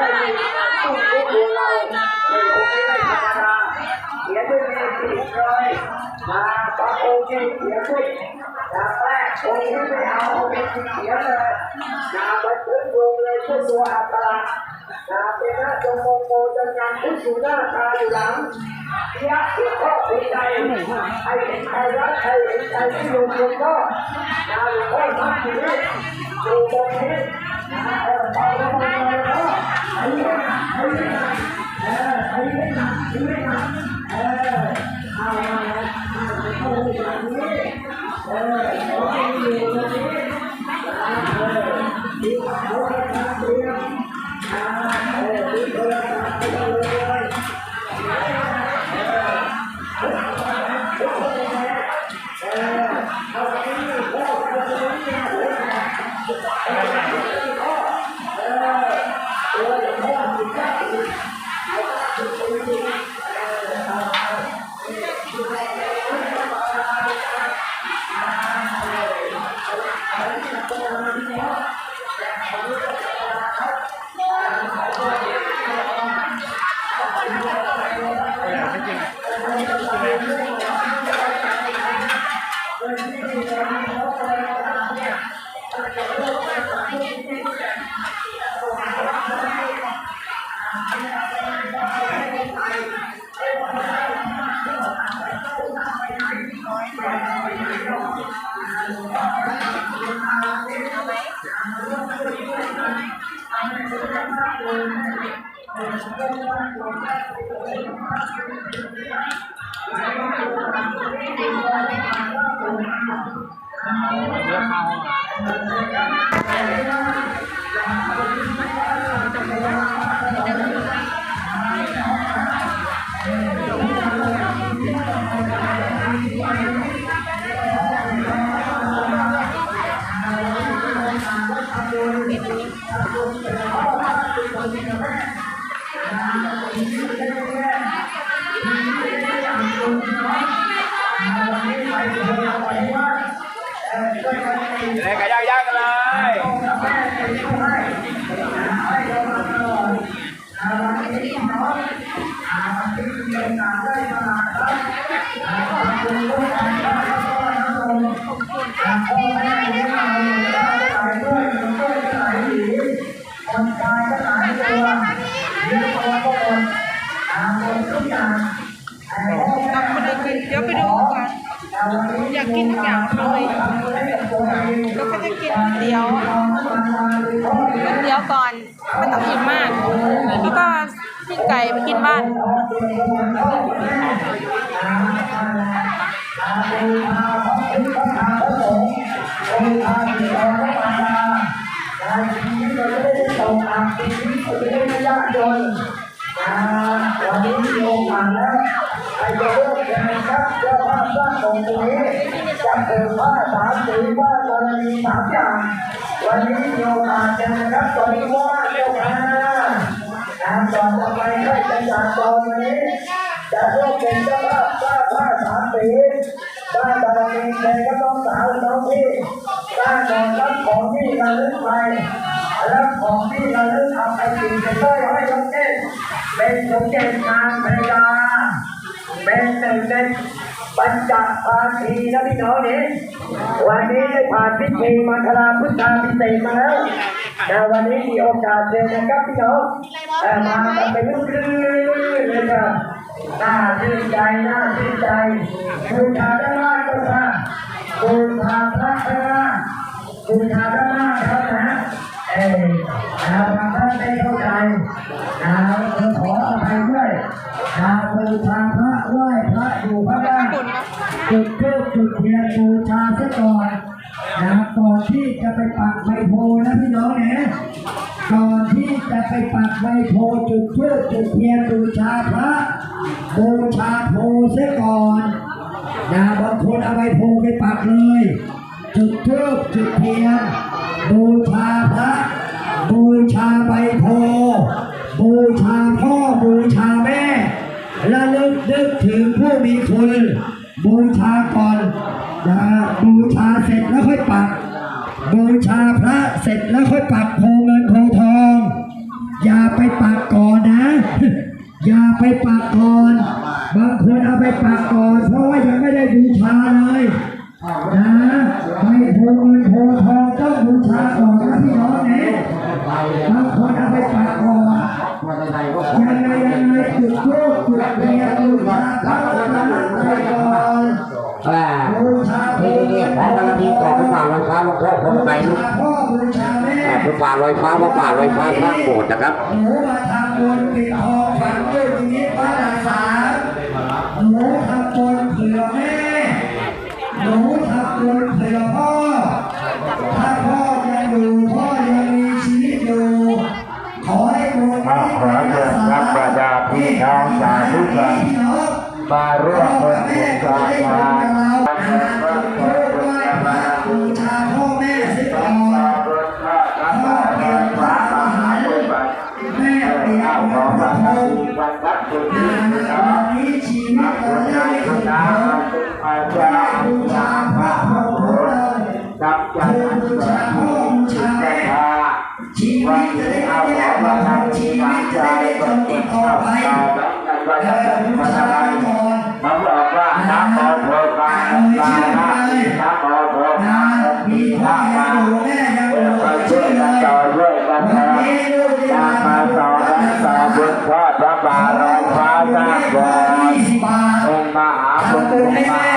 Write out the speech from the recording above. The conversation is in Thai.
มันจะได้มีตุ้มตุ้มดวงเราในองค์นี้ไม่ธรรมดาเขียนด้วยมือผิดเลยนะบางองค์ที่เขียนด้วยนะแรกองค์ที่ไม่เอาองค์ที่เขียนเลยนะบันทึกลงเลยเพื่อตัวอัตรานะเป็นหน้าจงมโมจนงานพุทธอยู่หน้าตาอยู่หลังเยหัวข้อหัวใจใครเห็นใครรักใครเห็นใครที่ลงหลวงพ่อนะหลวงพ่อทำอยู่นี่อยู่ตรงนี้นะเออไปแล้วไปแล้วก็ไอ้เนี่ย ไอ้เนี่ยเออไอ้เนี่ยไอ้เนี่ยเออเอาเอาเอาเอาอยู่ตรงนี้เออเอา เล ยไก่ย่างย่ อยากกินทุกอย่างเลยแล้วก็จะกินก๋วยเตี๋ยวก๋วยเตี๋ยวก่อนไม่ต้องกินมมากแล้วก็พี่ไก่ไปกินบ้านวันนี้มีโอกาแล้ว ใครจะเลือกยังไงครับเจ้าภาพสร้างองค์ตรงนี้จะเปิดผ้าสามสีว่ากรณีสามอย่าง วันนี้มีโอกาสกันนะครับตอนนี้ว่าเจ้าค่ะงานต่อไปให้จะจัดตอนนี้จะร่วมเป็นเจ้าภาพสร้างผ้าสามสีบ้านบารมีใครก็ต้องสาวน้องพี่สร้างก่อนรับของที่ระลึกไปรับของที่ระลึกเอาไปกินไปต้อยให้ยกเก้เป็นสมเด็จนางพระยาเป็นหนึ่งในปัญจภาคีนะพี่น้องเนี่วันนี้ได้ผ่านพิธีมังคลาพุทธาพิเศษมาแล้วแต่วันนี้มีโอกาสเจอกันครับพี่น้องแต่มากันเป็นลูกคลื่นเลยครับน่าชื่นใจน่าชื่นใจบูชาด้านล่างก็ค่ะบูชาพระด้านล่างบูชาด้านล่างครับนะเออนะบางท่านไม่เข้าใจนะขออภัยด้วยนะบูชา อยู่พระบ้านจุดธูปจุดเทียนบูชาซะก่อนนะก่อนที่จะไปปักใบโพนะพี่น้องเนี่ยก่อนที่จะไปปักใบโพจุดธูปจุดเทียนบูชาพระบูชาโพซะก่อนนะบางคนเอาใบโพไปปักเลย จุดธูปจุดเทียนบูชาพระบูชาใบโพธิ์บูชาพ่อบูชาแม่และลึกนึกถึงผู้มีคุณ บูชาก่อนนะบูชาเสร็จแล้วค่อยปัก บูชาพระเสร็จแล้วค่อยปักโพเงินโพทอง อย่าไปปักก่อนนะ อย่าไปปักก่อน บางคนเอาไปปักก่อน เพราะว่ายังไม่ได้บูชาเลยนะไม่โพเงินโพทองต้องบูชาก่อนนะพี่น้องเนี่ยบางคนเอาไปปักก่อนยังไงยังไงจุดโลกจุดเทียนบูชาพระรัตนตรัยก่อน ว่าบูชานี่นี่ขอกำลังมีก่อพระป่าลอยฟ้าหลวงพ่อผมไปบูชาพ่อบูชาแม่พระป่าลอยฟ้าพระป่าลอยฟ้าสร้างโบสถ์นะครับหนูมาทำบุญปิดทองฝังด้วยชีวิตพระดาสาหนูทำบุญเผื่อแม่หนูทำบุญเผื่อ บูชาพ่อบูชาแม่ชีวิตจะได้ไม่แย่ลงชีวิตจะได้ไม่จก็นเก็ติดต่อไปแล้วกันว่าเอจะอเป็นบูชานาก่อนเขาบอกว่าน้ำมอโทกาน้ำลาน้ำมอโทนะกามีพ่อยังอยู่แม่ยังอยู่ไปช่วยเลกันยต่อด้วยกันนี้ลูกได้ตามมาต่อกันต่อบุญทอดพระบาทลอยฟ้าสร้างโบสถ์ยี่สิบบาทองค์มหาบุญมา